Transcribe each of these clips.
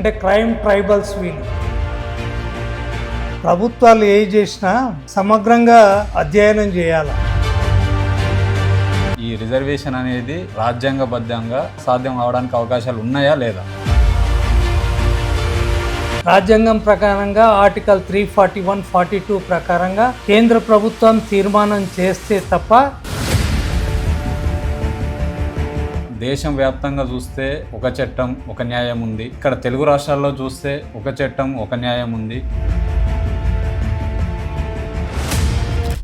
అంటే crime tribals వీళ్ళు. ప్రభుత్వాలు ఏ చేసినా సమగ్రంగా అధ్యయనం చేయాలి? ఈ రిజర్వేషన్ అనేది రాజ్యాంగబద్ధంగా సాధ్యం అవడానికి అవకాశాలు ఉన్నాయా లేదా? రాజ్యాంగం ప్రకారంగా article three forty one forty two ప్రకారంగా కేంద్ర ప్రభుత్వం తీర్మానం చేస్తే తప్ప దేశం వ్యాప్తంగా చూస్తే ఒక చట్టం ఒక న్యాయం ఉంది. ఇక్కడ తెలుగు రాష్ట్రాల్లో చూస్తే ఒక చట్టం ఒక న్యాయం ఉంది.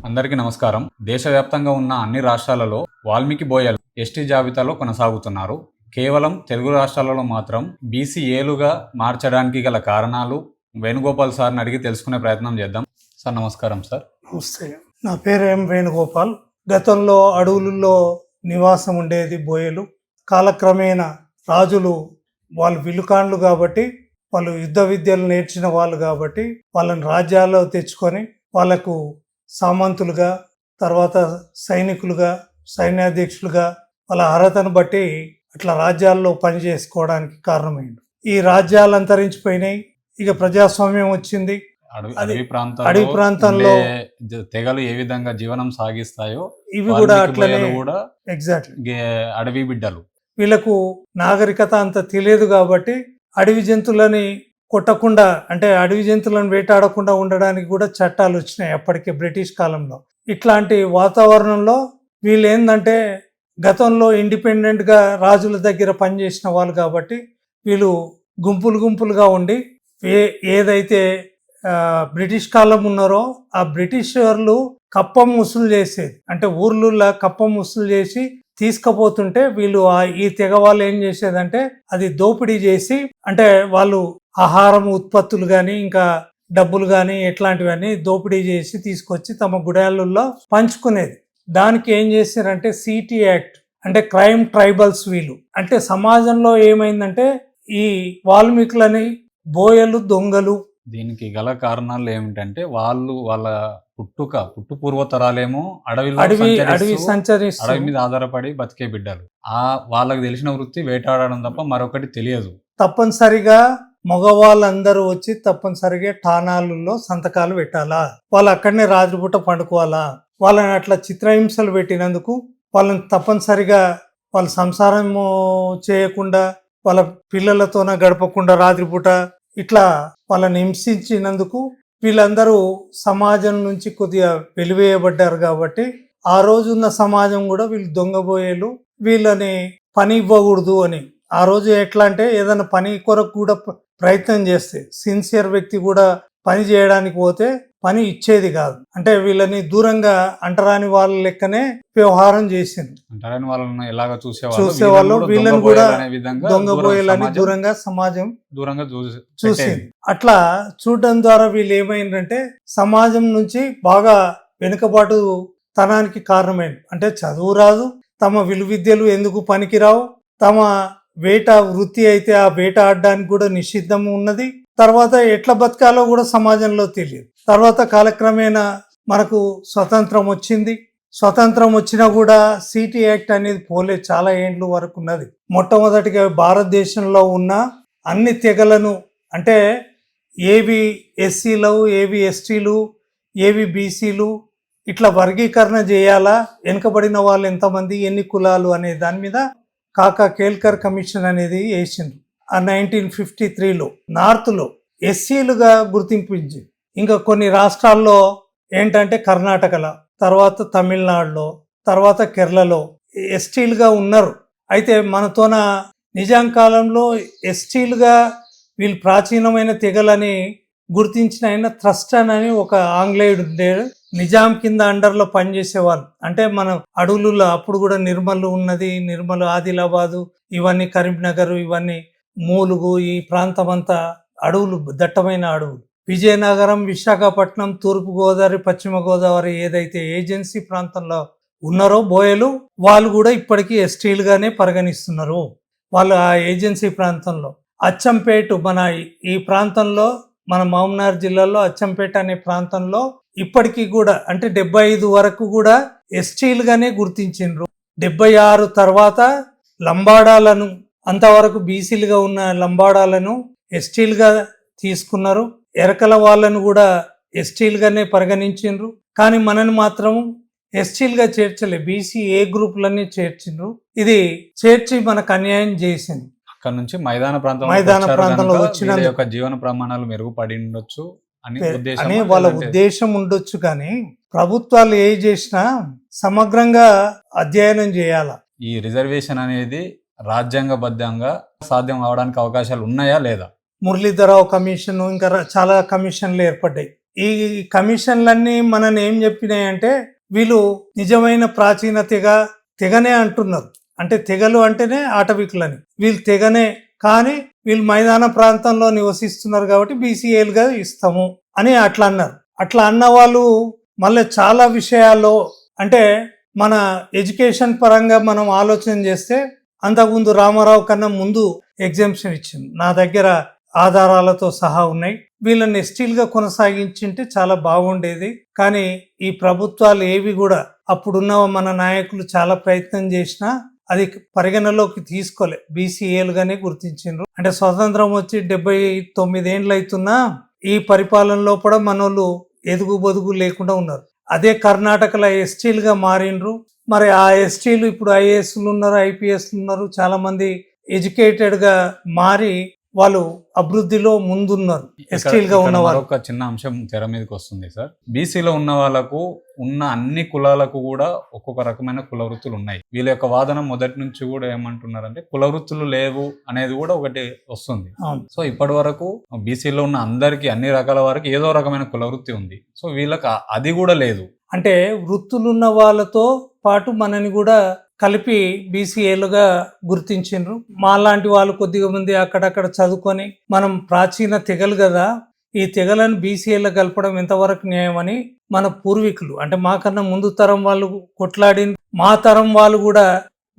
అందరికీ నమస్కారం. దేశవ్యాప్తంగా ఉన్న అన్ని రాష్ట్రాలలో వాల్మీకి బోయలు ఎస్టీ జాబితాలో కొనసాగుతున్నారు. కేవలం తెలుగు రాష్ట్రాలలో మాత్రం బీసీ ఏలుగా మార్చడానికి గల కారణాలు వేణుగోపాల్ సార్ని అడిగి తెలుసుకునే ప్రయత్నం చేద్దాం. సార్ నమస్కారం సార్. నమస్తే. నా పేరు ఎం వేణుగోపాల్. గతంలో అడవులలో నివాసం ఉండేది బోయలు. కాలక్రమేణా రాజులు వాళ్ళు విలుకాండ్లు కాబట్టి వాళ్ళు యుద్ధ విద్యలు నేర్చిన వాళ్ళు కాబట్టి వాళ్ళని రాజ్యాల్లో తెచ్చుకొని వాళ్ళకు సామంతులుగా తర్వాత సైనికులుగా సైన్యాధ్యక్షులుగా వాళ్ళ అర్హతను బట్టి అట్లా రాజ్యాల్లో పని చేసుకోవడానికి కారణమైంది. ఈ రాజ్యాలు అంతరించిపోయినాయి. ఇక ప్రజాస్వామ్యం వచ్చింది. అడవి అది అడవి ప్రాంతంలో తెగలు ఏ విధంగా జీవనం సాగిస్తాయో ఇవి కూడా అట్లనే కూడా ఎగ్జాక్ట్లీ అడవి బిడ్డలు. వీళ్ళకు నాగరికత అంత తెలియదు కాబట్టి అడవి జంతువులని కొట్టకుండా అంటే అడవి జంతువులను వేటాడకుండా ఉండడానికి కూడా చట్టాలు వచ్చినాయి అప్పటికే బ్రిటిష్ కాలంలో. ఇట్లాంటి వాతావరణంలో వీళ్ళు ఏంటంటే గతంలో ఇండిపెండెంట్గా రాజుల దగ్గర పనిచేసిన వాళ్ళు కాబట్టి వీళ్ళు గుంపులు గుంపులుగా ఉండి ఏ ఏదైతే బ్రిటిష్ కాలం ఉన్నారో ఆ బ్రిటిషర్లు కప్పం వసూలు చేసేది. అంటే ఊర్లలో కప్పం వసూలు చేసి తీసుకుపోతుంటే వీళ్ళు ఆ ఈ తెగ వాళ్ళు ఏం చేసేదంటే అది దోపిడీ చేసి అంటే వాళ్ళు ఆహారం ఉత్పత్తులు కానీ ఇంకా డబ్బులు కానీ ఇట్లాంటివన్నీ దోపిడీ చేసి తీసుకొచ్చి తమ గుడాలలో పంచుకునేది. దానికి ఏం చేశారంటే సిటీ యాక్ట్ అంటే క్రైమ్ ట్రైబల్స్ వీళ్ళు. అంటే సమాజంలో ఏమైందంటే ఈ వాల్మీకులని బోయలు దొంగలు దీనికి గల కారణాలు ఏమిటంటే వాళ్ళు వాళ్ళ పుట్టుక పుట్టు పూర్వతరాలేమో అడవిలో అడవి సంచరిస్తూ అడవి అడవి సంచరిస్తూ మీద ఆధారపడి బతికే బిడ్డలు. ఆ వాళ్ళకి తెలిసిన వృత్తి వేటాడడం తప్ప మరొకటి తెలియదు. తప్పనిసరిగా మగవాళ్ళందరూ వచ్చి తప్పనిసరిగా ఠానాలలో సంతకాలు పెట్టాలా? వాళ్ళు అక్కడనే రాత్రిపూట పండుకోవాలా? వాళ్ళని అట్లా చిత్రహింసలు పెట్టినందుకు వాళ్ళని తప్పనిసరిగా వాళ్ళ సంసారము చేయకుండా వాళ్ళ పిల్లలతోన గడపకుండా రాత్రిపూట ఇట్లా వాళ్ళని హింసించినందుకు వీళ్ళందరూ సమాజం నుంచి కొద్దిగా వెలివేయబడ్డారు కాబట్టి ఆ రోజున్న సమాజం కూడా వీళ్ళు దొంగబోయేలు వీళ్ళని పని ఇవ్వకూడదు అని. ఆ రోజు ఎట్లా అంటే ఏదైనా పని కొరకు కూడా ప్ర- ప్రయత్నం చేస్తే సిన్సియర్ వ్యక్తి కూడా పని చేయడానికి పోతే పని ఇచ్చేది కాదు. అంటే వీళ్ళని దూరంగా అంటరాని వాళ్ళ లెక్కనే వ్యవహారం చేసింది అంటారని వాళ్ళని ఎలాగ చూసేవాళ్ళు? చూసేవాళ్ళు, వీళ్ళని కూడా బోయలు అనే విధంగా దొంగ దూరం బోయలని సమాజం దూరంగా సమాజం దూరంగా చూసి చూసింది. అట్లా చూడడం ద్వారా వీళ్ళు ఏమైందంటే సమాజం నుంచి బాగా వెనుకబాటు తనానికి కారణమైంది. అంటే చదువు రాదు తమ విలువిద్యలు ఎందుకు పనికిరావు తమ వేట వృత్తి అయితే ఆ వేట ఆడడానికి కూడా నిషిద్ధం ఉన్నది. తర్వాత ఎట్లా బతకాలో కూడా సమాజంలో తెలియదు. తర్వాత కాలక్రమేణా మనకు స్వతంత్రం వచ్చింది. స్వతంత్రం వచ్చినా కూడా సిటీ యాక్ట్ అనేది పోలే చాలా ఏండ్లు వరకు ఉన్నది. మొట్టమొదటిగా భారతదేశంలో ఉన్న అన్ని తెగలను అంటే ఏవి ఎస్సీలు ఏవి ఎస్టీలు ఏవి బీసీలు ఇట్లా వర్గీకరణ చేయాలా? వెనుకబడిన వాళ్ళు ఎంతమంది ఎన్ని కులాలు అనే దాని మీద కాకా కేల్కర్ కమిషన్ అనేది వేసిండ్రు. నైన్టీన్ ఫిఫ్టీ త్రీలో నార్త్లో ఎస్సీలుగా గుర్తింపించి ఇంకా కొన్ని రాష్ట్రాల్లో ఏంటంటే కర్ణాటకలో తర్వాత తమిళనాడులో తర్వాత కేరళలో ఎస్టీలుగా ఉన్నారు. అయితే మనతోన నిజాం కాలంలో ఎస్టీలుగా వీళ్ళు ప్రాచీనమైన తెగలని గుర్తించిన ఆయన థ్రస్టన్ అని ఒక ఆంగ్లేయుడు ఉండేడు నిజాం కింద అండర్లో పనిచేసేవాళ్ళు. అంటే మనం అడవులలో అప్పుడు కూడా నిర్మల్ ఉన్నది నిర్మల్ ఆదిలాబాదు ఇవన్నీ కరీంనగర్ ఇవన్నీ మూలుగు ఈ ప్రాంతం అంతా అడవులు దట్టమైన అడవులు. విజయనగరం విశాఖపట్నం తూర్పు గోదావరి పశ్చిమ గోదావరి ఏదైతే ఏజెన్సీ ప్రాంతంలో ఉన్నారో బోయలు వాళ్ళు కూడా ఇప్పటికీ ఎస్టీలుగానే పరిగణిస్తున్నారు. వాళ్ళు ఆ ఏజెన్సీ ప్రాంతంలో. అచ్చంపేట మన ఈ- ప్రాంతంలో మన మామనార్ జిల్లాలో అచ్చంపేట అనే ప్రాంతంలో ఇప్పటికీ కూడా అంటే డెబ్బై ఐదు వరకు కూడా ఎస్టీలుగానే గుర్తించిండ్రు. డెబ్బై ఆరు తర్వాత లంబాడాలను అంతవరకు బీసీలుగా ఉన్న లంబాడాలను ఎస్టీలుగా తీసుకున్నారు. ఎరకల వాళ్ళను కూడా ఎస్టీలుగానే పరిగణించిండ్రు. కానీ మనని మాత్రం ఎస్టీలుగా చేర్చలే. BC A గ్రూపులన్నీ చేర్చిండ్రు. ఇది చేర్చి మనకు అన్యాయం చేసింది. అక్కడ నుంచి మైదాన ప్రాంతంలో మైదాన ప్రాంతంలో వీళ్ళ యొక్క జీవన ప్రమాణాలు మెరుగుపడి ఉండొచ్చు అనే వాళ్ళ ఉద్దేశం ఉండొచ్చు కానీ ప్రభుత్వాలు ఏ చేసినా సమగ్రంగా అధ్యయనం చేయాల? ఈ రిజర్వేషన్ అనేది రాజ్యాంగబద్ధంగా సాధ్యం అవడానికి అవకాశాలు ఉన్నాయా లేదా? మురళీధరరావు కమిషన్ ఇంకా చాలా కమిషన్లు ఏర్పడ్డాయి. ఈ కమిషన్లన్నీ మనని ఏం చెప్పినాయంటే వీళ్ళు నిజమైన ప్రాచీన తెగ తెగనే అంటున్నారు. అంటే తెగలు అంటేనే ఆటవికులని. వీళ్ళు తెగనే కానీ వీళ్ళు మైదాన ప్రాంతంలో నివసిస్తున్నారు కాబట్టి బీసీఏలుగా ఇస్తాము అని అట్లా అన్నారు. అట్లా అన్న వాళ్ళు మళ్ళీ చాలా విషయాల్లో అంటే మన ఎడ్యుకేషన్ పరంగా మనం ఆలోచన చేస్తే అంతకుముందు రామారావు కన్నా ముందు ఎగ్జామ్షన్ ఇచ్చింది. నా దగ్గర ఆధారాలతో సహా ఉన్నాయి. వీళ్ళని ఎస్టీలుగా కొనసాగించింటే చాలా బాగుండేది. కానీ ఈ ప్రభుత్వాలు ఏవి కూడా అప్పుడున్న మన నాయకులు చాలా ప్రయత్నం చేసినా అది పరిగణలోకి తీసుకోలే. బీసీఏలుగానే గుర్తించిండ్రు. అంటే స్వతంత్రం వచ్చి డెబ్బై తొమ్మిదేండ్లు అవుతున్నా ఈ పరిపాలనలో కూడా మనోళ్ళు ఎదుగు బొదుగు లేకుండా ఉన్నారు. అదే కర్ణాటకలో ఎస్టీలుగా మారిండ్రు. మరి ఆ ఎస్టీలు ఇప్పుడు ఐఏఎస్లు ఉన్నారు ఐపీఎస్లు ఉన్నారు చాలా మంది ఎడ్యుకేటెడ్గా మారి వాళ్ళు అభివృద్ధిలో ముందున్నారు ఎస్టీలుగా ఉన్నవారు. మరొక చిన్న అంశం తెర మీదకి వస్తుంది సార్. బీసీలో ఉన్న వాళ్ళకు ఉన్న అన్ని కులాలకు కూడా ఒక్కొక్క రకమైన కుల వృత్తులు ఉన్నాయి. వీళ్ళ యొక్క వాదన మొదటి నుంచి కూడా ఏమంటున్నారంటే కుల వృత్తులు లేవు అనేది కూడా ఒకటి వస్తుంది. సో ఇప్పటి వరకు బీసీలో ఉన్న అందరికి అన్ని రకాల వారికి ఏదో రకమైన కుల వృత్తి ఉంది. సో వీళ్ళకి అది కూడా లేదు. అంటే వృత్తులున్న వాళ్ళతో పాటు మనని కూడా కలిపి బీసీఏలుగా గుర్తించిండ్రు. మాలాంటి వాళ్ళు కొద్దిగా మంది అక్కడక్కడ చదువుకొని మనం ప్రాచీన తెగలు కదా ఈ తెగలను బీసీఏలో కలపడం ఎంతవరకు న్యాయమని మన పూర్వీకులు అంటే మాకన్నా ముందు తరం వాళ్ళు కొట్లాడి మా తరం వాళ్ళు కూడా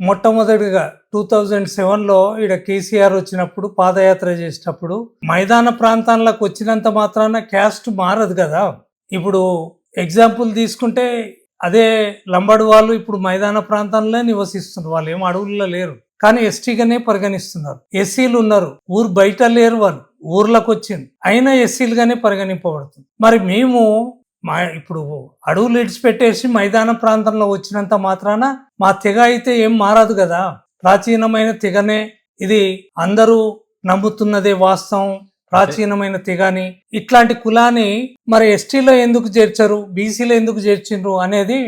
మొట్టమొదటిగా టూ థౌజండ్ సెవెన్లో ఇక్కడ కేసీఆర్ వచ్చినప్పుడు పాదయాత్ర చేసేటప్పుడు మైదాన ప్రాంతాలకు వచ్చినంత మాత్రాన క్యాస్ట్ మారదు కదా. ఇప్పుడు ఎగ్జాంపుల్ తీసుకుంటే అదే లంబాడు వాళ్ళు ఇప్పుడు మైదాన ప్రాంతంలో నివసిస్తున్నారు. వాళ్ళు ఏం అడవుల్లో లేరు. కానీ ఎస్టీగానే పరిగణిస్తున్నారు. ఎస్సీలు ఉన్నారు. ఊరు బయట లేరు వాళ్ళు. ఊర్లకు వచ్చింది అయినా ఎస్సీలుగానే పరిగణింపబడుతుంది. మరి మేము మా ఇప్పుడు అడవులు ఇడిచిపెట్టేసి మైదాన ప్రాంతంలో వచ్చినంత మాత్రాన మా తెగ అయితే ఏం మారదు కదా. ప్రాచీనమైన తెగనే ఇది అందరూ నమ్ముతున్నదే వాస్తవం. ప్రాచీనమైన తెగని ఇట్లాంటి కులాన్ని మరి ఎస్టీలో ఎందుకు చేర్చరు బీసీలో ఎందుకు చేర్చిండ్రు అనేది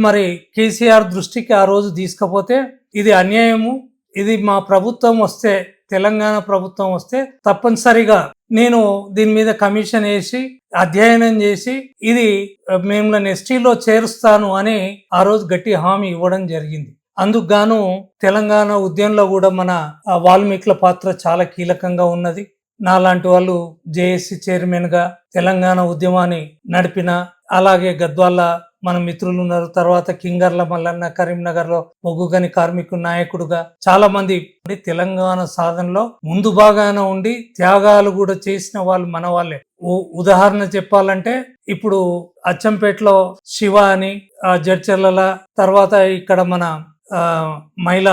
మరి కేసీఆర్ దృష్టికి ఆ రోజు తీసుకపోతే ఇది అన్యాయము ఇది మా ప్రభుత్వం వస్తే తెలంగాణ ప్రభుత్వం వస్తే తప్పనిసరిగా నేను దీని మీద కమిషన్ వేసి అధ్యయనం చేసి ఇది మిమ్మల్ని ఎస్టీలో చేరుస్తాను అని ఆ రోజు గట్టి హామీ ఇవ్వడం జరిగింది. అందుకు గాను తెలంగాణ ఉద్యమంలో కూడా మన ఆ, వాల్మీకుల పాత్ర చాలా కీలకంగా ఉన్నది. నాలాంటి వాళ్ళు జేఏసీ చైర్మన్గా తెలంగాణ ఉద్యమాన్ని నడిపిన అలాగే గద్వాల మన మిత్రులు ఉన్నారు. తర్వాత కింగర్ల మల్లన్న కరీంనగర్లో కార్మికు నాయకుడుగా చాలా మంది తెలంగాణ సాధనలో ముందు భాగాన ఉండి త్యాగాలు కూడా చేసిన వాళ్ళు మన వాళ్ళే. ఉ- ఉదాహరణ చెప్పాలంటే ఇప్పుడు అచ్చంపేటలో శివ అని జడ్చర్ల తర్వాత ఇక్కడ మన ఆ, మహిళ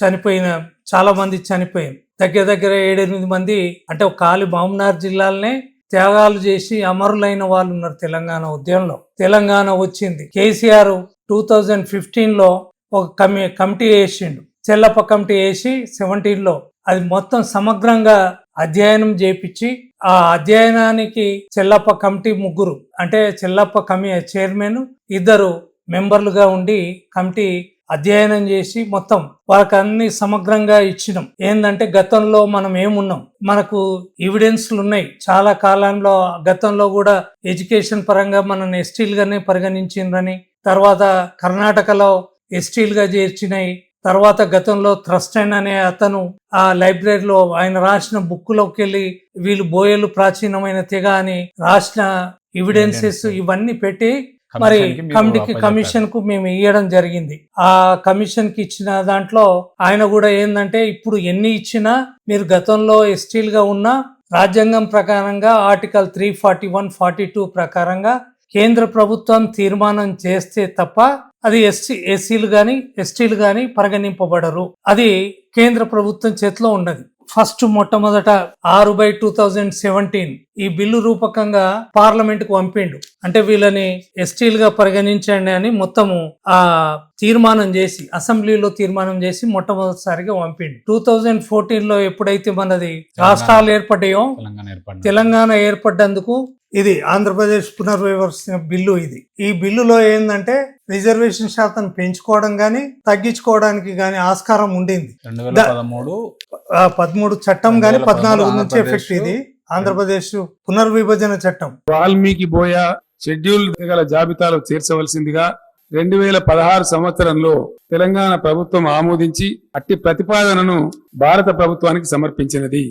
చనిపోయిన చాలా మంది చనిపోయింది దగ్గర దగ్గర ఏడెనిమిది మంది అంటే కాలి మామనార్ జిల్లాలనే త్యాగాలు చేసి అమరులైన వాళ్ళు ఉన్నారు తెలంగాణ ఉద్యమంలో. తెలంగాణ వచ్చింది. కేసీఆర్ టూ థౌజండ్ ఫిఫ్టీన్లో ఒక కమి కమిటీ వేసిండు. చెల్లప్ప కమిటీ వేసి సెవెంటీన్లో అది మొత్తం సమగ్రంగా అధ్యయనం చేపించి ఆ అధ్యయనానికి చెల్లప్ప కమిటీ ముగ్గురు అంటే చెల్లప్ప కమి చైర్మన్ ఇద్దరు మెంబర్లుగా ఉండి కమిటీ అధ్యయనం చేసి మొత్తం వాళ్ళకి అన్ని సమగ్రంగా ఇచ్చినాం. ఏంటంటే గతంలో మనం ఏమున్నాం? మనకు ఎవిడెన్స్లు ఉన్నాయి చాలా కాలంలో గతంలో కూడా ఎడ్యుకేషన్ పరంగా మనల్ని ఎస్టీలుగానే పరిగణించిండ్రని తర్వాత కర్ణాటకలో ఎస్టీలుగా చేర్చినాయి. తర్వాత గతంలో థ్రస్టైన్ అనే అతను ఆ లైబ్రరీలో ఆయన రాసిన బుక్కులోకి వెళ్ళి వీళ్ళు బోయలు ప్రాచీనమైన తెగ అని రాసిన ఎవిడెన్సెస్ ఇవన్నీ పెట్టి మరి కమిటీకి. కమిషన్కు మేము ఇవ్వడం జరిగింది. ఆ కమిషన్కి ఇచ్చిన దాంట్లో ఆయన కూడా ఏంటంటే ఇప్పుడు ఎన్ని ఇచ్చినా మీరు గతంలో ఎస్టీల్గా ఉన్న రాజ్యాంగం ప్రకారంగా article three forty one forty two ప్రకారంగా కేంద్ర ప్రభుత్వం తీర్మానం చేస్తే తప్ప అది ఎస్సీ ఎస్సీలు గాని ఎస్టీలు గాని పరిగణింపబడరు. అది కేంద్ర ప్రభుత్వం చేతిలో ఉన్నది. ఫస్ట్ మొట్టమొదట ఆరు బై టూ థౌజండ్ సెవెంటీన్ ఈ బిల్లు రూపకంగా పార్లమెంట్కు పంపిండు. అంటే వీళ్ళని ఎస్టీలుగా పరిగణించండి అని మొత్తము ఆ తీర్మానం చేసి అసెంబ్లీలో తీర్మానం చేసి మొట్టమొదటిసారిగా పంపిండు. టూ థౌజండ్ ఫోర్టీన్లో ఎప్పుడైతే మనది రాష్ట్రాలు ఏర్పడ్డాయో. తెలంగాణ ఏర్పడ్డందుకు ఇది ఆంధ్రప్రదేశ్ పునర్వ్యవస్థ బిల్లు ఇది. ఈ బిల్లులో ఏంటంటే రిజర్వేషన్ శాతం పెంచుకోవడం గాని తగ్గించుకోవడానికి గాని ఆస్కారం ఉండింది. పదమూడు చట్టం గాని 2013 పద్నాలుగు నుంచి ఎఫెక్ట్ ఇది. ఆంధ్రప్రదేశ్ పునర్విభజన చట్టం. వాల్మీకి బోయ షెడ్యూల్ గల జాబితాలో చేర్చవలసిందిగా రెండు వేల పదహారు సంవత్సరంలో తెలంగాణ ప్రభుత్వం ఆమోదించి అట్టి ప్రతిపాదనను భారత ప్రభుత్వానికి సమర్పించినది.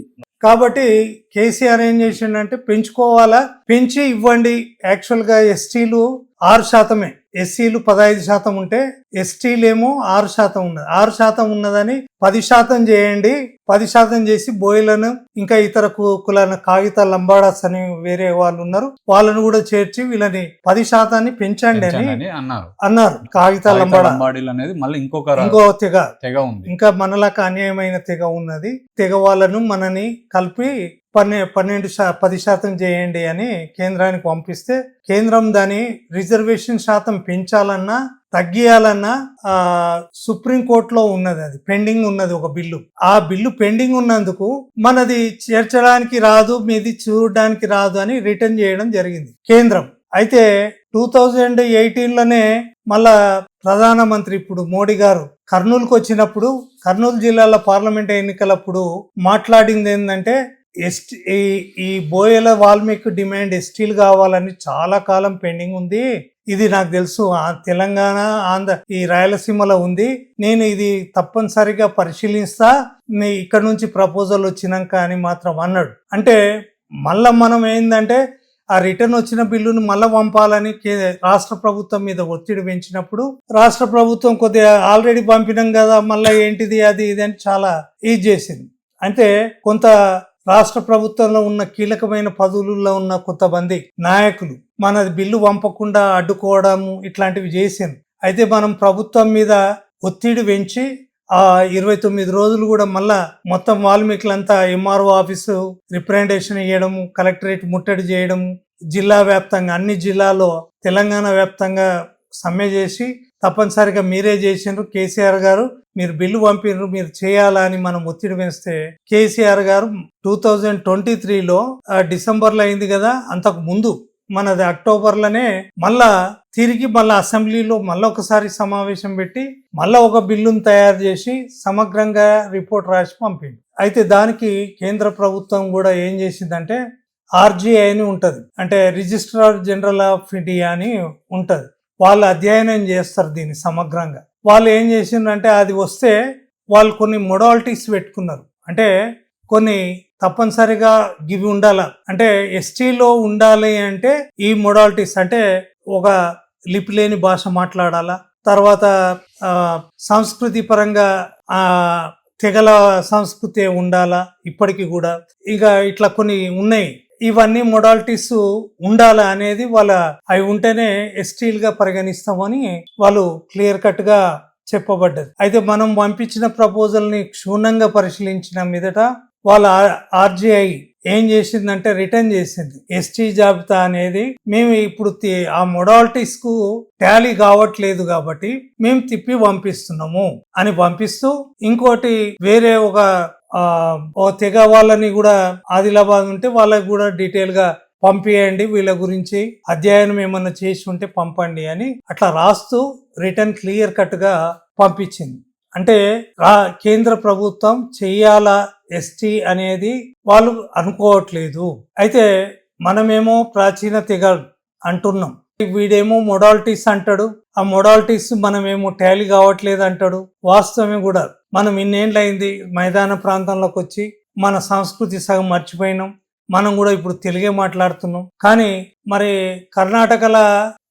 కాబట్టి కేసీఆర్ ఏం చేసిండంటే పెంచుకోవాలా? పెంచి ఇవ్వండి. యాక్చువల్గా ఎస్టీలు ఆరు శాతమే. ఎస్సీలు పదహైదు శాతం ఉంటే ఎస్టీలు ఏమో ఆరు శాతం ఉన్నది. ఆరు శాతం ఉన్నదని పది శాతం చేయండి. పది శాతం చేసి బోయలను ఇంకా ఇతర కులాల కాగిత లంబాడాస్ అని వేరే వాళ్ళు ఉన్నారు. వాళ్ళను కూడా చేర్చి వీళ్ళని పది శాతాన్ని పెంచండి అని అన్నారు. అన్నారు. కాగిత లంబాడ. లంబాడీలు అనేది మళ్ళీ ఇంకొక ఇంకో తెగ. తెగ ఉంది. ఇంకా మనలాగా అన్యాయమైన తెగ ఉన్నది. తెగ వాళ్ళను మనని కలిపి పన్నె పన్నెండు శా పది శాతం చేయండి అని కేంద్రానికి పంపిస్తే కేంద్రం దాని రిజర్వేషన్ శాతం పెంచాలన్నా తగ్గియాలన్నా ఆ సుప్రీం కోర్టులో ఉన్నది అది. పెండింగ్ ఉన్నది ఒక బిల్లు. ఆ బిల్లు పెండింగ్ ఉన్నందుకు మనది చేర్చడానికి రాదు మీది చూడడానికి రాదు అని రిటర్న్ చేయడం జరిగింది కేంద్రం. అయితే టూ థౌజండ్ ఎయిటీన్లోనే మళ్ళా ప్రధానమంత్రి ఇప్పుడు మోడీ గారు కర్నూలుకు వచ్చినప్పుడు కర్నూలు జిల్లాలో పార్లమెంట్ ఎన్నికలప్పుడు మాట్లాడింది ఏంటంటే ఎస్టీ ఈ ఈ బోయల వాల్మీకి డిమాండ్ ఎస్టీలు కావాలని చాలా కాలం పెండింగ్ ఉంది. ఇది నాకు తెలుసు. ఆ తెలంగాణ ఆంధ్ర ఈ రాయలసీమలో ఉంది. నేను ఇది తప్పనిసరిగా పరిశీలిస్తా. నీ ఇక్కడ నుంచి ప్రపోజల్ వచ్చినాక అని మాత్రం అన్నాడు. అంటే మళ్ళా మనం ఏంటంటే ఆ రిటర్న్ వచ్చిన బిల్లును మళ్ళా పంపాలని కే- రాష్ట్ర ప్రభుత్వం మీద ఒత్తిడి పెంచినప్పుడు రాష్ట్ర ప్రభుత్వం కొద్దిగా ఆల్రెడీ పంపినాం కదా మళ్ళీ ఏంటిది అది ఇది అని చాలా ఇది చేసింది. అంటే కొంత రాష్ట్ర ప్రభుత్వంలో ఉన్న కీలకమైన పదవులలో ఉన్న కొంతమంది నాయకులు మన బిల్లు పంపకుండా అడ్డుకోవడము ఇట్లాంటివి చేసింది అయితే మనం ప్రభుత్వం మీద ఒత్తిడి పెంచి ఆ ఇరవై తొమ్మిది రోజులు కూడా మళ్ళా మొత్తం వాల్మీకులంతా ఎంఆర్ఓ ఆఫీసు రిప్రజెంటేషన్ ఇవ్వడం కలెక్టరేట్ ముట్టడి చేయడం జిల్లా వ్యాప్తంగా అన్ని జిల్లాలో తెలంగాణ వ్యాప్తంగా సమ్మె చేసి తప్పనిసరిగా మీరే చేసిండ్రు. కేసీఆర్ గారు మీరు బిల్లు పంపినరు మీరు చేయాలా అని మనం ఒత్తిడి పెంచితే కేసీఆర్ గారు టూ థౌజండ్ ట్వంటీ త్రీలో డిసెంబర్లో అయింది కదా అంతకు ముందు మనది అక్టోబర్లోనే మళ్ళా తిరిగి మళ్ళా అసెంబ్లీలో మళ్ళీ ఒకసారి సమావేశం పెట్టి మళ్ళా ఒక బిల్లును తయారు చేసి సమగ్రంగా రిపోర్ట్ రాసి పంపింది అయితే దానికి కేంద్ర ప్రభుత్వం కూడా ఏం చేసిందంటే ఆర్జీఐ అని ఉంటుంది. అంటే రిజిస్ట్రార్ జనరల్ ఆఫ్ ఇండియా అని ఉంటుంది. వాళ్ళు అధ్యయనం చేస్తారు దీన్ని సమగ్రంగా. వాళ్ళు ఏం చేసిండ్రంటే అది వస్తే వాళ్ళు కొన్ని మొడాలిటీస్ పెట్టుకున్నారు. అంటే కొన్ని తప్పనిసరిగా గివి ఉండాల. అంటే ఎస్టీలో ఉండాలి అంటే ఈ మొడాలిటీస్ అంటే ఒక లిపి లేని భాష మాట్లాడాలా. తర్వాత సంస్కృతి పరంగా తెగల సంస్కృతి ఉండాలా ఇప్పటికీ కూడా. ఇక ఇట్లా కొన్ని ఉన్నాయి. ఇవన్నీ మొడాలిటీస్ ఉండాలా అనేది వాళ్ళ అవి ఉంటేనే ఎస్టీలుగా పరిగణిస్తామని వాళ్ళు క్లియర్ కట్గా చెప్పబడ్డది. అయితే మనం పంపించిన ప్రపోజల్ని క్షుణ్ణంగా పరిశీలించిన మీదట వాళ్ళ ఆర్జీఐ ఏం చేసిందంటే రిటర్న్ చేసింది. ఎస్టీ జాబితా అనేది మేము ఇప్పుడు ఆ మొడాలిటీస్కు టాలీ కావట్లేదు కాబట్టి మేము తిప్పి పంపిస్తున్నాము అని పంపిస్తూ ఇంకోటి వేరే ఒక ఓ తెగ వాళ్ళని కూడా ఆదిలాబాద్ ఉంటే వాళ్ళకి కూడా డీటెయిల్గా పంపియండి. వీళ్ళ గురించి అధ్యయనం ఏమన్నా చేసి ఉంటే పంపండి అని అట్లా రాస్తూ రిటర్న్ క్లియర్ కట్గా పంపించింది. అంటే రా కేంద్ర ప్రభుత్వం చెయ్యాలా ఎస్టీ అనేది వాళ్ళు అనుకోవట్లేదు. అయితే మనమేమో ప్రాచీన తెగ అంటున్నాం. వీడేమో మొడాలిటీస్ అంటాడు. ఆ మొడాలిటీస్ మనమేమో టాలీ కావట్లేదు అంటాడు. వాస్తవమే కూడా మనం ఇన్నేళ్ళు మైదాన ప్రాంతంలోకి వచ్చి మన సంస్కృతి సగం మర్చిపోయినాం. మనం కూడా ఇప్పుడు తెలుగే మాట్లాడుతున్నాం. కానీ మరి కర్ణాటకలో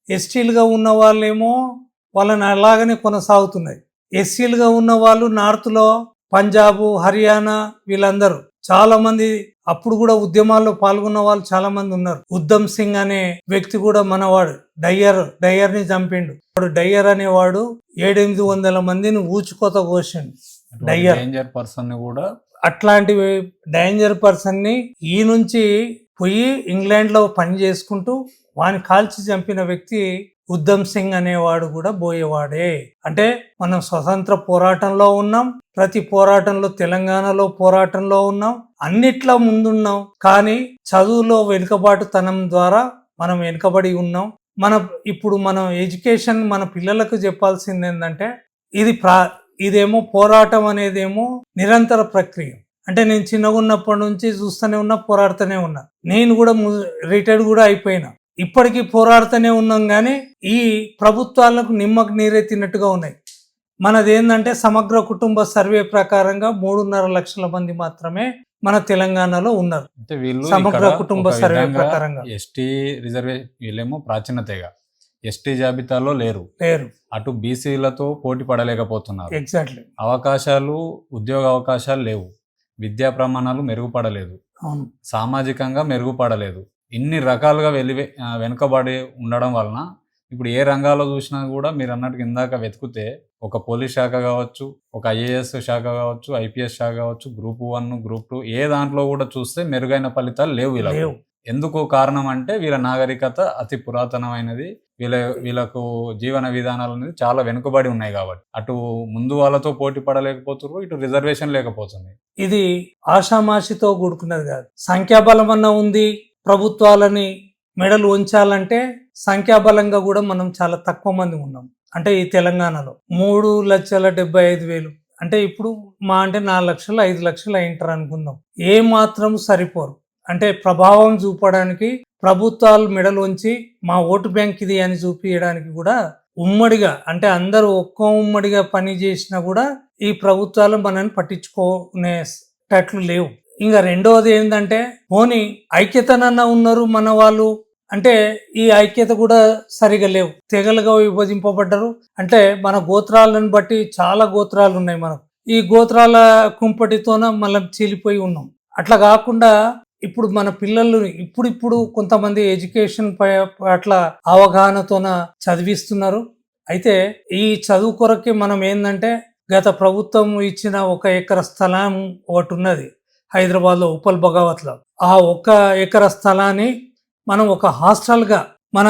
ఎస్టీలుగా ఉన్న వాళ్ళేమో వాళ్ళని అలాగనే కొనసాగుతున్నాయి. ఎస్సీలుగా ఉన్న వాళ్ళు నార్త్లో పంజాబ్ హర్యానా వీళ్ళందరూ చాలా మంది అప్పుడు కూడా ఉద్యమాల్లో పాల్గొన్న వాళ్ళు చాలా మంది ఉన్నారు. ఉద్దమ్ సింగ్ అనే వ్యక్తి కూడా మనవాడు. డయ్యర్ డయ్యర్ని చంపిండు. వాడు డయ్యర్ అనేవాడు ఏడెనిమిది వందల మందిని ఊచుకోత కోసిండు. డయ్యర్. డేంజర్ పర్సన్ని కూడా అట్లాంటి డేంజర్ పర్సన్ని ఈ నుంచి పోయి ఇంగ్లాండ్లో పని చేసుకుంటూ వాని కాల్చి చంపిన వ్యక్తి ఉద్దమ్ సింగ్ అనేవాడు కూడా పోయేవాడే అంటే మనం స్వతంత్ర పోరాటంలో ఉన్నాం ప్రతి పోరాటంలో తెలంగాణలో పోరాటంలో ఉన్నాం అన్నిట్లో ముందున్నాం. కానీ చదువులో వెనుకబాటుతనం ద్వారా మనం వెనుకబడి ఉన్నాం. మన ఇప్పుడు మనం ఎడ్యుకేషన్ మన పిల్లలకు చెప్పాల్సింది ఏంటంటే ఇది ప్రా ఇదేమో పోరాటం అనేదేమో నిరంతర ప్రక్రియ. అంటే నేను చిన్నగా ఉన్నప్పటి నుంచి చూస్తూనే ఉన్నా పోరాడుతూనే ఉన్నా. నేను కూడా రిటైర్డ్ కూడా అయిపోయినా. ఇప్పటికీ పోరాడుతూనే ఉన్నాం కానీ ఈ ప్రభుత్వాలకు నిమ్మకు నీరెత్తినట్టుగా ఉన్నాయి. మనది ఏంటంటే సమగ్ర కుటుంబ సర్వే ప్రకారంగా మూడున్నర లక్షల మంది మాత్రమే మన తెలంగాణలో ఉన్నారు. అంటే వీళ్ళు సమగ్ర కుటుంబ సర్వే ప్రకారంగా. ఎస్టీ రిజర్వే వీళ్ళేమో ప్రాచీనతగా. ఎస్టీ జాబితాలో లేరు. లేరు. అటు బీసీలతో పోటీ పడలేకపోతున్నారు. ఎగ్జాక్ట్లీ అవకాశాలు ఉద్యోగ అవకాశాలు లేవు. విద్యా ప్రమాణాలు మెరుగుపడలేదు. సామాజికంగా మెరుగుపడలేదు. ఇన్ని రకాలుగా వెలి వెనుకబడి ఉండడం వలన ఇప్పుడు ఏ రంగాల్లో చూసినా కూడా మీరు అన్నట్టు ఇందాక వెతికితే ఒక పోలీస్ శాఖ కావచ్చు ఒక ఐఏఎస్ శాఖ కావచ్చు ఐపీఎస్ శాఖ కావచ్చు గ్రూప్ వన్ గ్రూప్ టూ ఏ దాంట్లో కూడా చూస్తే మెరుగైన ఫలితాలు లేవు ఇలా ఎందుకు కారణం అంటే వీళ్ళ నాగరికత అతి పురాతనమైనది వీళ్ళ వీళ్ళకు జీవన విధానాలు అనేది చాలా వెనుకబడి ఉన్నాయి కాబట్టి. అటు ముందు వాళ్ళతో పోటీ పడలేకపోతున్నారు ఇటు రిజర్వేషన్ లేకపోతుంది. ఇది ఆషామాషితో కూడుకున్నది కాదు. సంఖ్యాబలం అన్న ఉంది ప్రభుత్వాలని మెడలు ఉంచాలంటే సంఖ్యాబలంగా కూడా మనం చాలా తక్కువ మంది ఉన్నాం. అంటే ఈ తెలంగాణలో మూడు లక్షల డెబ్బై ఐదు వేలు. అంటే ఇప్పుడు మా అంటే నాలుగు లక్షలు ఐదు లక్షలు అయింటారు అనుకుందాం. ఏ మాత్రం సరిపోరు. అంటే ప్రభావం చూపడానికి ప్రభుత్వాలు మెడలు ఉంచి మా ఓటు బ్యాంక్ ఇది అని చూపించడానికి కూడా ఉమ్మడిగా అంటే అందరూ ఒక్క ఉమ్మడిగా పని చేసినా కూడా ఈ ప్రభుత్వాలు మనల్ని పట్టించుకునేటట్లు లేవు. ఇంకా రెండవది ఏంటంటే పోనీ ఐక్యతనన్నా ఉన్నారు మన వాళ్ళు అంటే ఈ ఐక్యత కూడా సరిగా లేవు. తెగలుగా విభజింపబడ్డరు. అంటే మన గోత్రాలను బట్టి చాలా గోత్రాలు ఉన్నాయి మనకు. ఈ గోత్రాల కుంపటితోన మనం చీలిపోయి ఉన్నాం. అట్లా కాకుండా ఇప్పుడు మన పిల్లలు ఇప్పుడిప్పుడు కొంతమంది ఎడ్యుకేషన్ పట్ల అవగాహనతోన చదివిస్తున్నారు. అయితే ఈ చదువు కొరకే మనం ఏంటంటే గత ప్రభుత్వం ఇచ్చిన ఒక ఎకర స్థలం ఒకటి ఉన్నది హైదరాబాద్లో ఉప్పల్ భగవత్లో. ఆ ఒక్క ఎకర స్థలాన్ని మనం ఒక హాస్టల్గా మన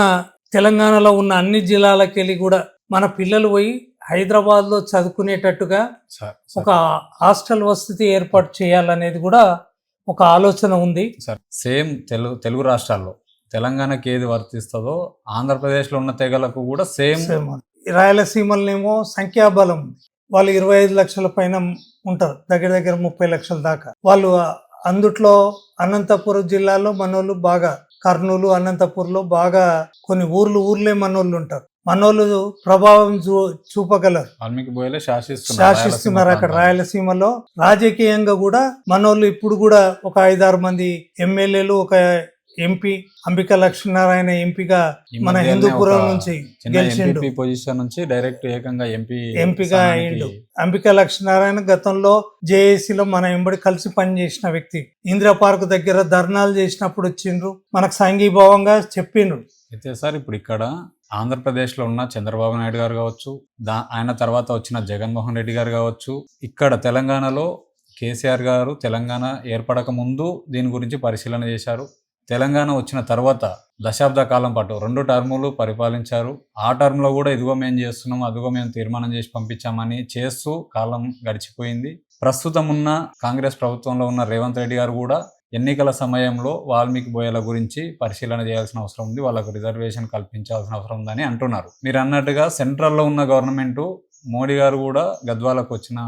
తెలంగాణలో ఉన్న అన్ని జిల్లాలకు వెళ్ళి కూడా మన పిల్లలు పోయి హైదరాబాద్లో చదువుకునేటట్టుగా ఒక హాస్టల్ వసతి ఏర్పాటు చేయాలనేది కూడా ఒక ఆలోచన ఉంది. సార్ సేమ్ తెలుగు తెలుగు రాష్ట్రాల్లో తెలంగాణకి ఏది వర్తిస్తుందో ఆంధ్రప్రదేశ్లో ఉన్న తెగలకు కూడా సేమ్. రాయలసీమలనేమో సంఖ్యాబలం ఉంది. వాళ్ళు ఇరవై ఐదు లక్షల పైన ఉంటారు దగ్గర దగ్గర ముప్పై లక్షల దాకా. వాళ్ళు అందుట్లో అనంతపురం జిల్లాలో మనోళ్ళు బాగా కర్నూలు అనంతపూర్లో బాగా కొన్ని ఊర్లు ఊర్లే మనోళ్ళు ఉంటారు. మనోళ్ళు ప్రభావం చూ చూపగలరు. శాసిస్తున్నారు అక్కడ రాయలసీమలో. రాజకీయంగా కూడా మనోళ్ళు ఇప్పుడు కూడా ఒక ఐదారు మంది ఎమ్మెల్యేలు ఒక ఎంపీ అంబికా లక్ష్మీనారాయణ ఎంపీగా మన హిందూపురం నుంచి గెలిచిండు. పొజిషన్ నుంచి డైరెక్ట్ ఏకంగా ఎంపీ ఎంపీగా అయిండు. అంబికా లక్ష్మీనారాయణ గతంలో జేఏసీలో మన ఎంబడి కలిసి పనిచేసిన వ్యక్తి. ఇందిరా పార్క్ దగ్గర ధర్నాలు చేసినప్పుడు వచ్చిండ్రు. మనకు సంఘీభావంగా చెప్పిండ్రు అయితే సార్ ఇప్పుడు ఇక్కడ ఆంధ్రప్రదేశ్లో ఉన్న చంద్రబాబు నాయుడు గారు కావచ్చు దా ఆయన తర్వాత వచ్చిన జగన్మోహన్ రెడ్డి గారు కావచ్చు ఇక్కడ తెలంగాణలో కేసీఆర్ గారు తెలంగాణ ఏర్పడక ముందు దీని గురించి పరిశీలన చేశారు. తెలంగాణ వచ్చిన తర్వాత దశాబ్ద కాలం పాటు రెండు టర్ములు పరిపాలించారు. ఆ టర్మ్లో కూడా ఇదిగో మేము చేస్తున్నాం అదిగో మేము తీర్మానం చేసి పంపించామని చేస్తూ కాలం గడిచిపోయింది. ప్రస్తుతం ఉన్న కాంగ్రెస్ ప్రభుత్వంలో ఉన్న రేవంత్ రెడ్డి గారు కూడా ఎన్నికల సమయంలో వాల్మీకి బోయల గురించి పరిశీలన చేయాల్సిన అవసరం ఉంది. వాళ్ళకు రిజర్వేషన్ కల్పించాల్సిన అవసరం ఉందని అంటున్నారు. మీరు అన్నట్టుగా సెంట్రల్లో ఉన్న గవర్నమెంట్ మోడీ గారు కూడా గద్వాలకు వచ్చిన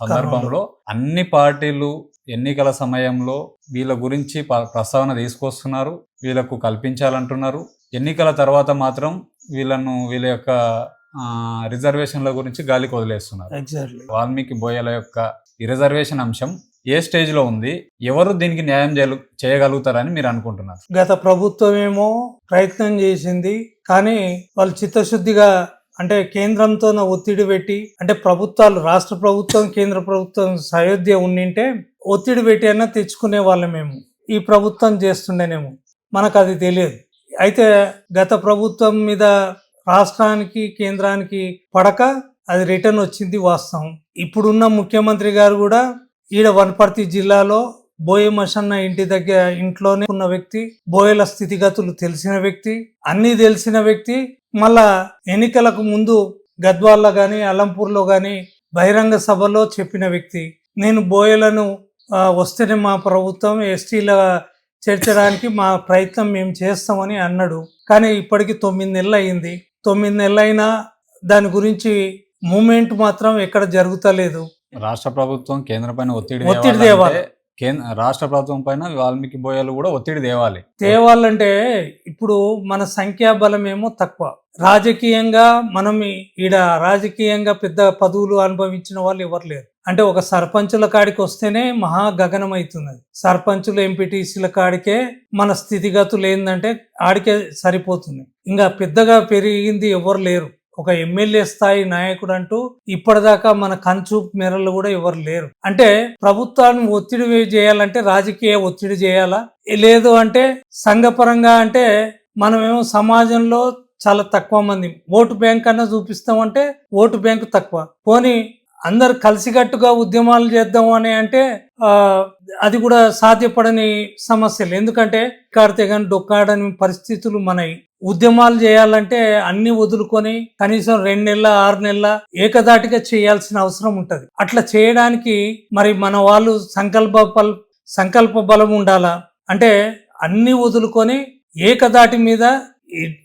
సందర్భంలో అన్ని పార్టీలు ఎన్నికల సమయంలో వీళ్ళ గురించి ప్రస్తావన తీసుకొస్తున్నారు వీళ్ళకు కల్పించాలంటున్నారు. ఎన్నికల తర్వాత మాత్రం వీళ్ళను వీళ్ళ యొక్క రిజర్వేషన్ల గురించి గాలికి వదిలేస్తున్నారు. ఎగ్జాక్ట్లీ వాల్మీకి బోయల యొక్క ఈ రిజర్వేషన్ అంశం ఏ స్టేజ్లో ఉంది ఎవరు దీనికి న్యాయం చేయగలుగుతారని మీరు అనుకుంటున్నారు? గత ప్రభుత్వం ఏమో ప్రయత్నం చేసింది కానీ వాళ్ళు చిత్తశుద్ధిగా అంటే కేంద్రంతో ఒత్తిడి పెట్టి అంటే ప్రభుత్వాలు రాష్ట్ర ప్రభుత్వం కేంద్ర ప్రభుత్వం సయోధ్య ఉండింటే ఒత్తిడి పెట్టి అయినా తెచ్చుకునే వాళ్ళం మేము. ఈ ప్రభుత్వం చేస్తుండేనేమో మనకు అది తెలియదు. అయితే గత ప్రభుత్వం మీద రాష్ట్రానికి కేంద్రానికి పడక అది రిటర్న్ వచ్చింది వాస్తవం. ఇప్పుడున్న ముఖ్యమంత్రి గారు కూడా ఈడ వనపర్తి జిల్లాలో బోయమషన్న ఇంటి దగ్గర ఇంట్లోనే ఉన్న వ్యక్తి బోయల స్థితిగతులు తెలిసిన వ్యక్తి అన్నీ తెలిసిన వ్యక్తి మళ్ళా ఎన్నికలకు ముందు గద్వాల్లో కానీ అలంపూర్లో కానీ బహిరంగ సభలో చెప్పిన వ్యక్తి. నేను బోయలను వస్తేనే మా ప్రభుత్వం ఎస్టీల చేర్చడానికి మా ప్రయత్నం మేము చేస్తామని అన్నాడు. కానీ ఇప్పటికి తొమ్మిది నెలలు అయింది. తొమ్మిది నెలలు అయినా దాని గురించి మూమెంట్ మాత్రం ఎక్కడ జరుగుతలేదు. రాష్ట్ర ప్రభుత్వం కేంద్రం పైన ఒత్తిడి ఒత్తిడి కేంద్ర రాష్ట్ర ప్రభుత్వం పైన వాల్మీకి బోయలు కూడా ఒత్తిడి తేవాలి. తేవాలంటే ఇప్పుడు మన సంఖ్యాబలం ఏమో తక్కువ. రాజకీయంగా మనం ఈడ రాజకీయంగా పెద్ద పదవులు అనుభవించిన వాళ్ళు ఎవరు లేరు. అంటే ఒక సర్పంచుల కాడికి వస్తేనే మహా గగనం అవుతున్నది సర్పంచులు ఎంపీటీసీల కాడికే మన స్థితిగతులు ఏంటంటే ఆడికే సరిపోతుంది. ఇంకా పెద్దగా పెరిగింది ఎవరు లేరు. ఒక ఎమ్మెల్యే స్థాయి నాయకుడు అంటూ ఇప్పటిదాకా మన కంచు మేరలు కూడా ఎవరు లేరు. అంటే ప్రభుత్వాన్ని ఒత్తిడి చేయాలంటే రాజకీయ ఒత్తిడి చేయాలా? లేదు అంటే సంఘపరంగా అంటే మనమేమో సమాజంలో చాలా తక్కువ మంది. ఓటు బ్యాంక్ అన్నా చూపిస్తామంటే ఓటు బ్యాంక్ తక్కువ. పోనీ అందరు కలిసికట్టుగా ఉద్యమాలు చేద్దాం అని అంటే అది కూడా సాధ్యపడని సమస్యలు. ఎందుకంటే కాడితే కానీ డొక్కాడని పరిస్థితులు మనవి ఉద్యమాలు చేయాలంటే అన్ని వదులుకొని కనీసం రెండు నెలల ఆరు నెలల ఏకదాటిగా చేయాల్సిన అవసరం ఉంటుంది. అట్లా చేయడానికి మరి మన వాళ్ళు సంకల్ప బల సంకల్ప బలం ఉండాలా? అంటే అన్ని వదులుకొని ఏకదాటి మీద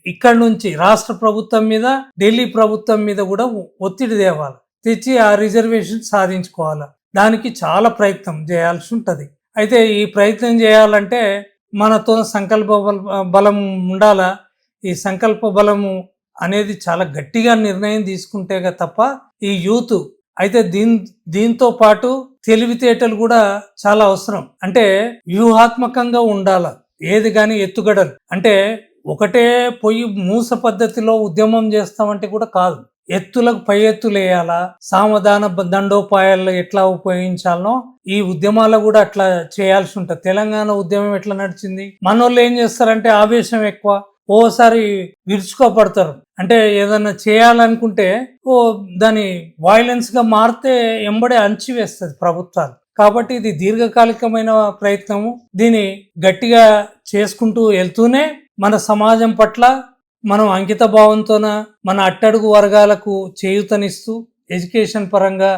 ఇక్కడ నుంచి రాష్ట్ర ప్రభుత్వం మీద ఢిల్లీ ప్రభుత్వం మీద కూడా ఒత్తిడి తేవాలి. తెచ్చి ఆ రిజర్వేషన్ సాధించుకోవాలి? దానికి చాలా ప్రయత్నం చేయాల్సి ఉంటుంది. అయితే ఈ ప్రయత్నం చేయాలంటే మనతో సంకల్ప బల- బలం ఉండాలా? ఈ సంకల్ప బలము అనేది చాలా గట్టిగా నిర్ణయం తీసుకుంటేగా తప్ప ఈ యూత్ అయితే దీన్ దీంతో పాటు తెలివితేటలు కూడా చాలా అవసరం. అంటే వ్యూహాత్మకంగా ఉండాల? ఏది కానీ ఎత్తుగడలు. అంటే ఒకటే పొయ్యి మూస పద్ధతిలో ఉద్యమం చేస్తామంటే కూడా కాదు. ఎత్తులకు పై ఎత్తులు వేయాలా? సామధాన దండోపాయాలు ఎట్లా ఉపయోగించాలనో ఈ ఉద్యమాలు కూడా అట్లా చేయాల్సి ఉంటుంది. తెలంగాణ ఉద్యమం ఎట్లా నడిచింది? మనోళ్ళు ఏం చేస్తారంటే ఆవేశం ఎక్కువ. ఓసారి విరుచుకోపడతారు అంటే ఏదన్నా చేయాలనుకుంటే ఓ దాని వైలెన్స్గా మారితే ఎంబడే అంచివేస్తుంది ప్రభుత్వాలు. కాబట్టి ఇది దీర్ఘకాలికమైన ప్రయత్నము. దీన్ని గట్టిగా చేసుకుంటూ వెళ్తూనే మన సమాజం పట్ల మనం అంకిత భావంతోన మన అట్టడుగు వర్గాలకు చేయూతనిస్తూ ఎడ్యుకేషన్ పరంగా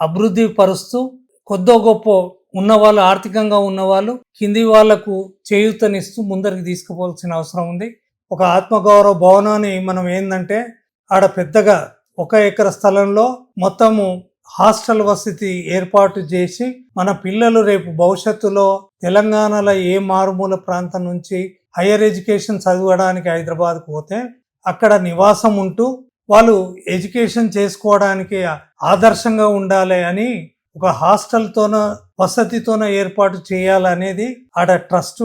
అభివృద్ధి పరుస్తూ కొద్దో గొప్ప ఉన్నవాళ్ళు ఆర్థికంగా ఉన్నవాళ్ళు కింది వాళ్ళకు చేయూతనిస్తూ ముందరికి తీసుకుపోవాల్సిన అవసరం ఉంది. ఒక ఆత్మగౌరవ భవనాన్ని మనం ఏంటంటే ఆడ పెద్దగా ఒక ఎకర స్థలంలో మొత్తము హాస్టల్ వసతి ఏర్పాటు చేసి మన పిల్లలు రేపు భవిష్యత్తులో తెలంగాణలో ఏ మారుమూల ప్రాంతం నుంచి హయ్యర్ ఎడ్యుకేషన్ చదవడానికి హైదరాబాద్కు పోతే అక్కడ నివాసం ఉంటూ వాళ్ళు ఎడ్యుకేషన్ చేసుకోవడానికి ఆదర్శంగా ఉండాలి అని ఒక హాస్టల్తోన వసతితోన ఏర్పాటు చేయాలనేది ఆడ ట్రస్ట్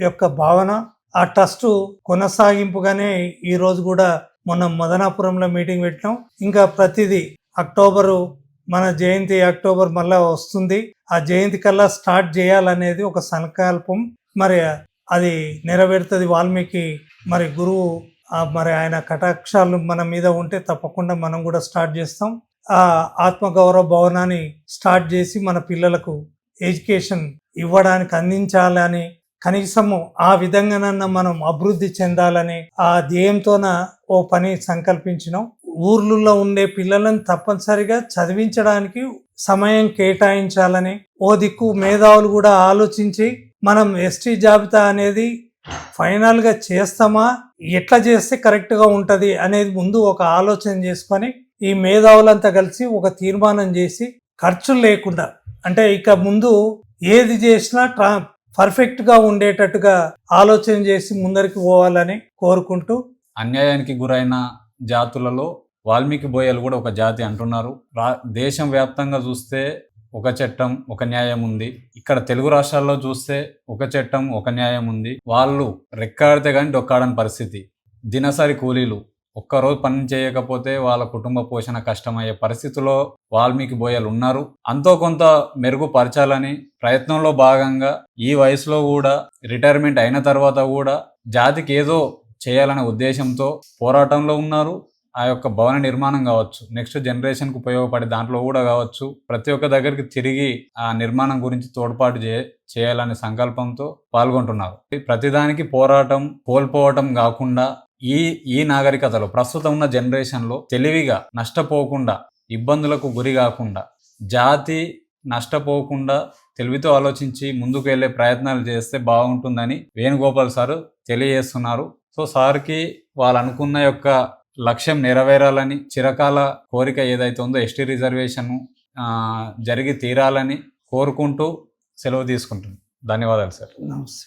యొక్క భావన. ఆ ట్రస్ట్ కొనసాగింపుగానే ఈ రోజు కూడా మొన్న మదనాపురంలో మీటింగ్ పెట్టినాం. ఇంకా ప్రతిదీ అక్టోబరు మన జయంతి అక్టోబర్ మళ్ళా వస్తుంది. ఆ జయంతి కల్లా స్టార్ట్ చేయాలనేది ఒక సంకల్పం. మరి అది నెరవేరుతుంది వాల్మీకి. మరి గురువు మరి ఆయన కటాక్షాలు మన మీద ఉంటే తప్పకుండా మనం కూడా స్టార్ట్ చేస్తాం. ఆ ఆత్మగౌరవ భవనాన్ని స్టార్ట్ చేసి మన పిల్లలకు ఎడ్యుకేషన్ ఇవ్వడానికి అందించాలని కనీసము ఆ విధంగానన్నా మనం అభివృద్ధి చెందాలని ఆ ధ్యేయంతోన ఓ పని సంకల్పించినాం. ఊర్లలో ఉండే పిల్లలను తప్పనిసరిగా చదివించడానికి సమయం కేటాయించాలని ఓ దిక్కు మేధావులు కూడా ఆలోచించి మనం ఎస్టీ జాబితా అనేది ఫైనల్గా చేస్తామా? ఎట్లా చేస్తే కరెక్ట్గా ఉంటుంది అనేది ముందు ఒక ఆలోచన చేసుకొని ఈ మేధావులంతా కలిసి ఒక తీర్మానం చేసి ఖర్చు లేకుండా అంటే ఇక ముందు ఏది చేసినా ట్రా పర్ఫెక్ట్గా ఉండేటట్టుగా ఆలోచన చేసి ముందరికి పోవాలని కోరుకుంటూ. అన్యాయానికి గురైన జాతులలో వాల్మీకి బోయలు కూడా ఒక జాతి అంటున్నారు. రా దేశం వ్యాప్తంగా చూస్తే ఒక చట్టం ఒక న్యాయం ఉంది. ఇక్కడ తెలుగు రాష్ట్రాల్లో చూస్తే ఒక చట్టం ఒక న్యాయం ఉంది. వాళ్ళు రెక్కాడితే కానీ డొక్కాడని పరిస్థితి. దినసరి కూలీలు ఒక్కరోజు పని చేయకపోతే వాళ్ళ కుటుంబ పోషణ కష్టమయ్యే పరిస్థితిలో వాల్మీకి బోయలు ఉన్నారు. అంతో కొంత మెరుగుపరచాలని ప్రయత్నంలో భాగంగా ఈ వయసులో కూడా రిటైర్మెంట్ అయిన తర్వాత కూడా జాతికి ఏదో చేయాలనే ఉద్దేశంతో పోరాటంలో ఉన్నారు. ఆ యొక్క భవన నిర్మాణం కావచ్చు నెక్స్ట్ జనరేషన్కి ఉపయోగపడే దాంట్లో కూడా కావచ్చు ప్రతి ఒక్క దగ్గరికి తిరిగి ఆ నిర్మాణం గురించి తోడ్పాటు చే చేయాలనే సంకల్పంతో పాల్గొంటున్నారు. ప్రతిదానికి పోరాటం కోల్పోవటం కాకుండా ఈ ఈ నాగరికతలో ప్రస్తుతం ఉన్న జనరేషన్లో తెలివిగా నష్టపోకుండా ఇబ్బందులకు గురి కాకుండా జాతి నష్టపోకుండా తెలివితో ఆలోచించి ముందుకు వెళ్ళే ప్రయత్నాలు చేస్తే బాగుంటుందని వేణుగోపాల్ సార్ తెలియజేస్తున్నారు. సో సార్కి వాళ్ళు అనుకున్న యొక్క లక్ష్యం నెరవేరాలని చిరకాల కోరిక ఏదైతే ఉందో ఎస్టీ రిజర్వేషన్ జరిగి తీరాలని కోరుకుంటూ సెలవు తీసుకుంటుంది ధన్యవాదాలు సార్. నమస్తే.